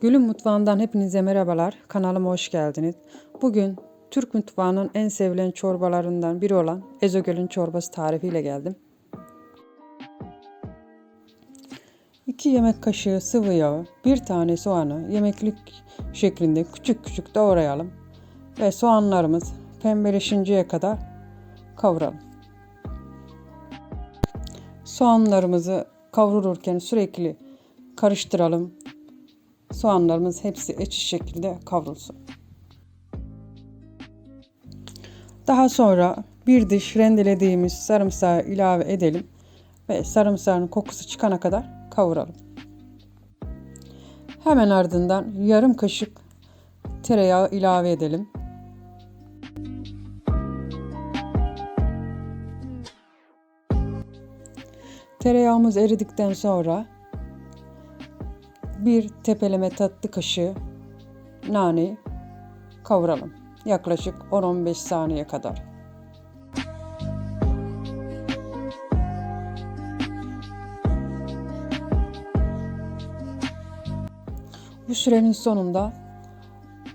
Gül'ün mutfağından hepinize merhabalar. Kanalıma hoş geldiniz. Bugün Türk mutfağının en sevilen çorbalarından biri olan Ezogöl'ün çorbası tarifiyle geldim. 2 yemek kaşığı sıvı yağ, bir tane soğanı yemeklik şeklinde küçük küçük doğrayalım ve soğanlarımız pembeleşinceye kadar kavuralım. Soğanlarımızı kavururken sürekli karıştıralım. Soğanlarımız hepsi eşit şekilde kavrulsun. Daha sonra bir diş rendelediğimiz sarımsağı ilave edelim ve sarımsağın kokusu çıkana kadar kavuralım. Hemen ardından yarım kaşık tereyağı ilave edelim. Tereyağımız eridikten sonra bir tepeleme tatlı kaşığı nane kavuralım. Yaklaşık 10-15 saniye kadar. Bu sürenin sonunda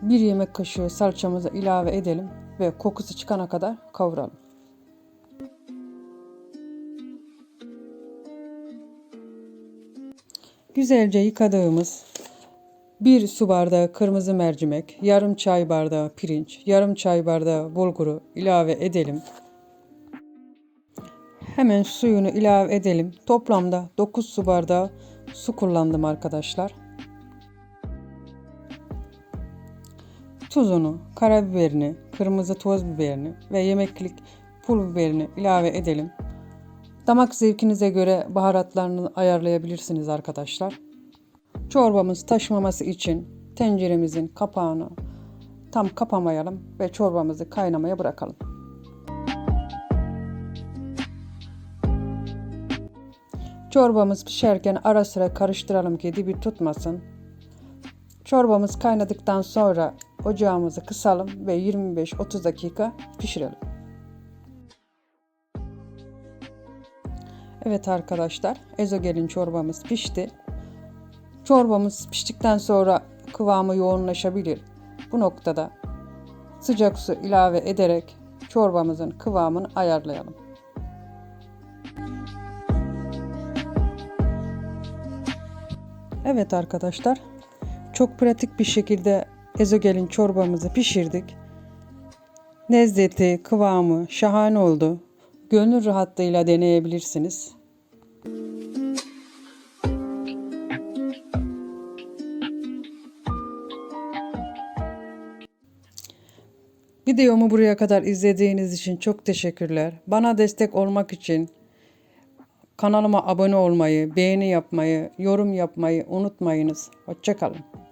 bir yemek kaşığı salçamızı ilave edelim ve kokusu çıkana kadar kavuralım. Güzelce yıkadığımız bir su bardağı kırmızı mercimek, yarım çay bardağı pirinç, yarım çay bardağı bulguru ilave edelim. Hemen suyunu ilave edelim. Toplamda 9 su bardağı su kullandım arkadaşlar. Tuzunu, karabiberini, kırmızı toz biberini ve yemeklik pul biberini ilave edelim. Damak zevkinize göre baharatlarını ayarlayabilirsiniz arkadaşlar. Çorbamız taşmaması için tenceremizin kapağını tam kapamayalım ve çorbamızı kaynamaya bırakalım. Çorbamız pişerken ara sıra karıştıralım ki dibi tutmasın. Çorbamız kaynadıktan sonra ocağımızı kısalım ve 25-30 dakika pişirelim. Evet arkadaşlar, ezogelin çorbamız pişti. Çorbamız piştikten sonra kıvamı yoğunlaşabilir. Bu noktada sıcak su ilave ederek çorbamızın kıvamını ayarlayalım. Evet arkadaşlar, çok pratik bir şekilde ezogelin çorbamızı pişirdik. Lezzeti, kıvamı şahane oldu. Gönül rahatlığıyla deneyebilirsiniz. Videomu buraya kadar izlediğiniz için çok teşekkürler. Bana destek olmak için kanalıma abone olmayı, beğeni yapmayı, yorum yapmayı unutmayınız. Hoşçakalın.